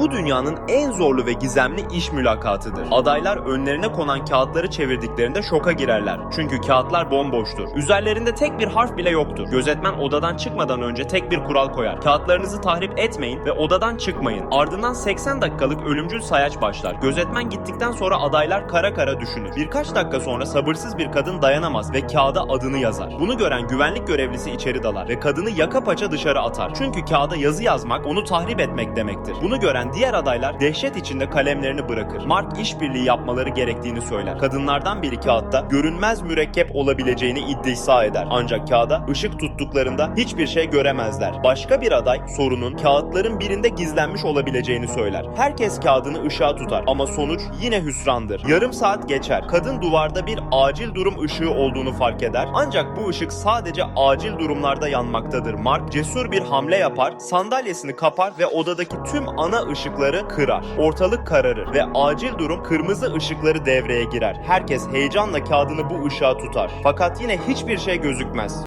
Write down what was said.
Bu dünyanın en zorlu ve gizemli iş mülakatıdır. Adaylar önlerine konan kağıtları çevirdiklerinde şoka girerler. Çünkü kağıtlar bomboştur. Üzerlerinde tek bir harf bile yoktur. Gözetmen odadan çıkmadan önce tek bir kural koyar. Kağıtlarınızı tahrip etmeyin ve odadan çıkmayın. Ardından 80 dakikalık ölümcül sayaç başlar. Gözetmen gittikten sonra adaylar kara kara düşünür. Birkaç dakika sonra sabırsız bir kadın dayanamaz ve kağıda adını yazar. Bunu gören güvenlik görevlisi içeri dalar ve kadını yaka paça dışarı atar. Çünkü kağıda yazı yazmak onu tahrip etmek demektir. Bunu gören diğer adaylar dehşet içinde kalemlerini bırakır. Mark işbirliği yapmaları gerektiğini söyler. Kadınlardan biri kağıtta görünmez mürekkep olabileceğini iddia eder. Ancak kağıda ışık tuttuklarında hiçbir şey göremezler. Başka bir aday sorunun kağıtların birinde gizlenmiş olabileceğini söyler. Herkes kağıdını ışığa tutar ama sonuç yine hüsrandır. Yarım saat geçer. Kadın duvarda bir acil durum ışığı olduğunu fark eder. Ancak bu ışık sadece acil durumlarda yanmaktadır. Mark cesur bir hamle yapar, sandalyesini kapar ve odadaki tüm ana ışıkları kırar. Ortalık kararır ve acil durum kırmızı ışıkları devreye girer. Herkes heyecanla kağıdını bu ışığa tutar. Fakat yine hiçbir şey gözükmez.